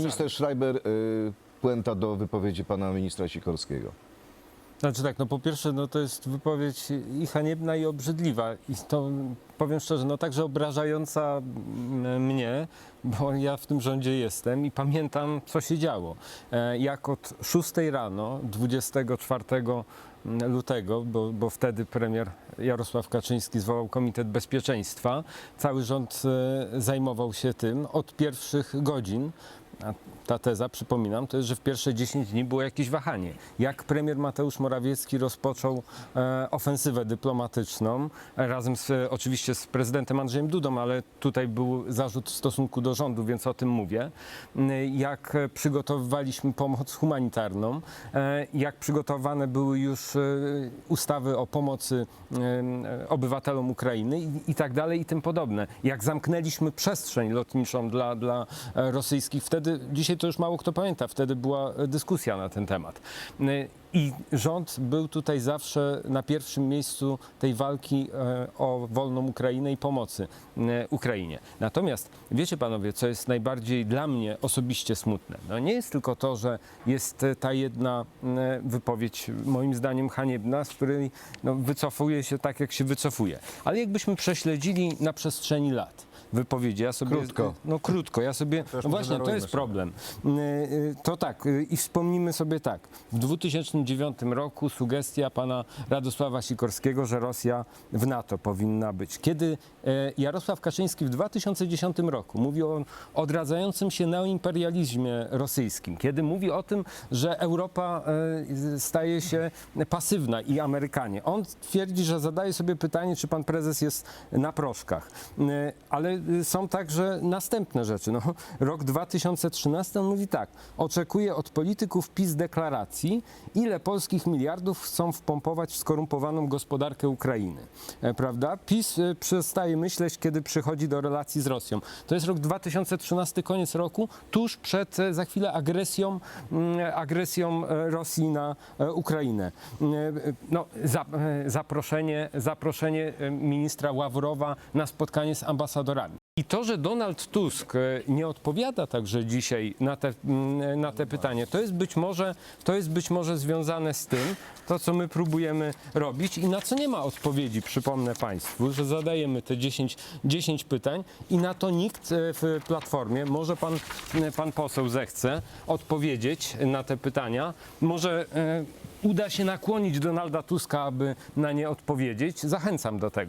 Minister Schreiber, y, puenta do wypowiedzi pana ministra Sikorskiego. Znaczy tak, no po pierwsze, no to jest wypowiedź i haniebna, i obrzydliwa. I to powiem szczerze, no także obrażająca m- mnie, bo ja w tym rządzie jestem i pamiętam, co się działo. E, Jak od 6 rano, 24 lutego, bo, bo wtedy premier Jarosław Kaczyński zwołał Komitet Bezpieczeństwa, cały rząd e, zajmował się tym od pierwszych godzin. A ta teza, przypominam, to jest, że w pierwsze 10 dni było jakieś wahanie. Jak premier Mateusz Morawiecki rozpoczął e, ofensywę dyplomatyczną, e, razem z, e, oczywiście z prezydentem Andrzejem Dudą, ale tutaj był zarzut w stosunku do rządu, więc o tym mówię. M, Jak przygotowywaliśmy pomoc humanitarną, e, jak przygotowane były już e, ustawy o pomocy e, obywatelom Ukrainy i, i tak dalej i tym podobne. Jak zamknęliśmy przestrzeń lotniczą dla, dla e, rosyjskich, wtedy, dzisiaj to już mało kto pamięta, wtedy była e, dyskusja na ten temat. E, I rząd był tutaj zawsze na pierwszym miejscu tej walki e, o wolną Ukrainę i pomocy Ukrainie. Natomiast wiecie panowie, co jest najbardziej dla mnie osobiście smutne? No nie jest tylko to, że jest ta jedna wypowiedź, moim zdaniem haniebna, z której no, wycofuje się tak, jak się wycofuje. Ale jakbyśmy prześledzili na przestrzeni lat wypowiedzi, ja sobie... Krótko. No krótko, ja sobie... No właśnie, to jest sobie. Problem. Y, y, To tak, y, i wspomnimy sobie tak. W 2009 roku sugestia pana Radosława Sikorskiego, że Rosja w NATO powinna być. Kiedy e, Jarosław Kaczyński w 2010 roku mówi o odradzającym się neoimperializmie rosyjskim, kiedy mówi o tym, że Europa e, staje się pasywna i Amerykanie. On twierdzi, że zadaje sobie pytanie, czy pan prezes jest na proszkach. E, Ale są także następne rzeczy. No, rok 2013 on mówi tak. Oczekuje od polityków PiS deklaracji, ile polskich miliardów chcą wpompować w skorumpowaną gospodarkę Ukrainy. E, Prawda? PiS e, przestaje myśleć, kiedy przychodzi do relacji z Rosją. To jest rok 2013, koniec roku, tuż przed e, za chwilę agresją, agresją Rosji na Ukrainę. No, za, zaproszenie, zaproszenie ministra Ławrowa na spotkanie z ambasadorami. I to, że Donald Tusk e, nie odpowiada także dzisiaj na te, mm, na te pytanie, to jest, być może, to jest być może związane z tym, to co my próbujemy robić i na co nie ma odpowiedzi, przypomnę Państwu, że zadajemy te 10, 10 pytań i na to nikt e, w Platformie, może pan, e, pan poseł zechce odpowiedzieć na te pytania, może e, uda się nakłonić Donalda Tuska, aby na nie odpowiedzieć. Zachęcam do tego.